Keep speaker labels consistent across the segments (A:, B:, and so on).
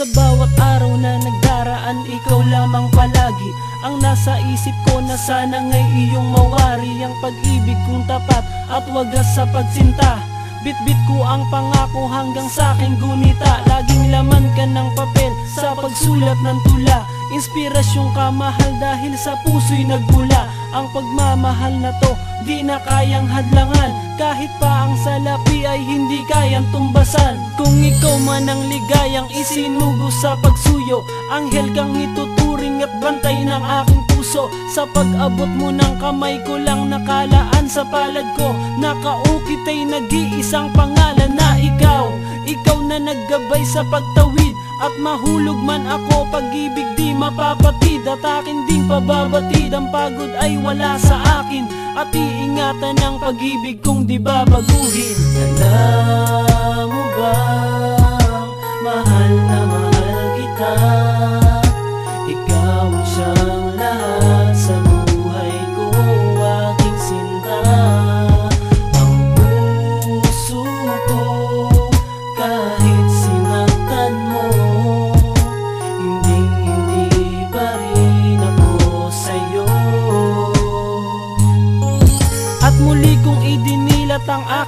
A: Sa bawat araw na nagdaraan Ikaw lamang palagi Ang nasa isip ko na sana ngay iyong mawari Ang pag-ibig kong tapat At wagas sa pagsinta. Bit-bit ko ang pangako hanggang sa aking gunita Laging laman ka ng papel sa pagsulat ng tula. Inspirasyon ka mahal dahil sa puso'y nagbula Ang pagmamahal na to di na kayang hadlangan. Kahit pa ang salapi ay hindi kayang tumbasan. Kung ikaw man ang ligayang isinugo sa pagsuyo Anghel kang ituturing at bantay ng aking puso. Sa pag-abot mo ng kamay ko lang nakalaan sa palad ko. Nakaukit ay nag-iisang pangalan na ikaw. Ikaw na naggabay sa pagtawid at mahulog man ako Pag-ibig di mapapatid. At akin ding pababatid Ang pagod ay wala sa akin. At iingatan ng pag-ibig kong di babaguhin Alam mo ba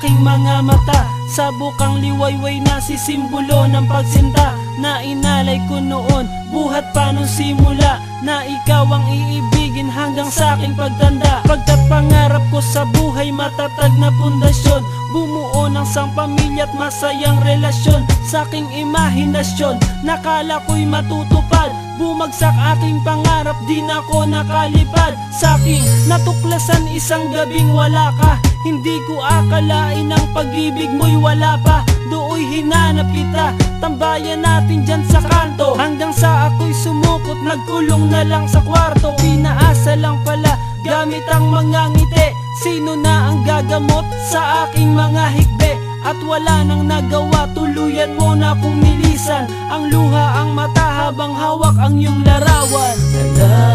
A: aking mga mata. Sa bukang liwayway na sisimbolo ng pagsinta. Na inalay ko noon, buhat pa nung simula. Na ikaw ang iibigin hanggang sa aking pagtanda. Pagkat pangarap ko sa buhay matatag na pundasyon. Bumuo ng sang pamilya at masayang relasyon. Sa aking imahinasyon, nakala ko'y matutupad. Bumagsak aking pangarap, di na ako nakalipad. Sa aking natuklasan isang gabing wala ka. Hindi ko akalain ang pag-ibig mo'y wala pa. Dooy hinanap kita, tambayan natin dyan sa kanto. Hanggang sa ako'y sumukot, nagkulong na lang sa kwarto. Pinaasa lang pala, gamit ang mga ngiti. Sino na ang gagamot sa aking mga hikbe At wala nang nagawa, tuluyan mo na kong nilisan. Ang luha, ang mata habang hawak ang iyong larawan. Alam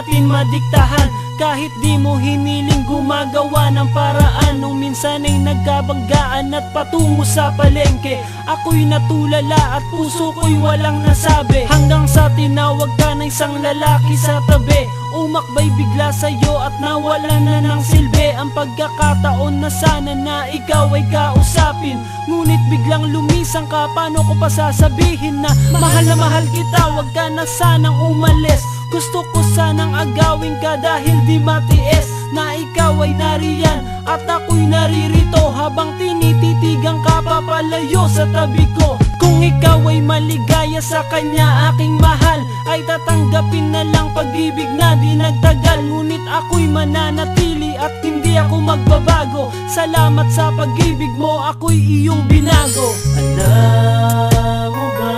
A: natin madiktahan. Kahit di mo hiniling gumagawa ng paraan Nung minsan ay nagkabanggaan at patungo sa palengke. Ako'y natulala at puso ko'y walang nasabi. Hanggang sa tinawag ka ng isang lalaki sa tabi. Umakbay bigla sa'yo at nawala na ng silbi. Ang pagkakataon na sana na ikaw ay kausapin. Ngunit biglang lumisang ka, paano ko pa sasabihin na Mahal na mahal kita, wag ka na sanang umalis Gusto ko sanang agawin ka dahil di matiis Na ikaw ay nariyan at ako'y naririto Habang tinititigang ka papalayo sa tabi ko. Kung ikaw ay maligaya sa kanya aking mahal Ay tatanggapin na lang pag-ibig na di nagtagal. Ngunit ako'y mananatili at hindi ako magbabago. Salamat sa pag-ibig mo, ako'y iyong binago. Alam mo ba,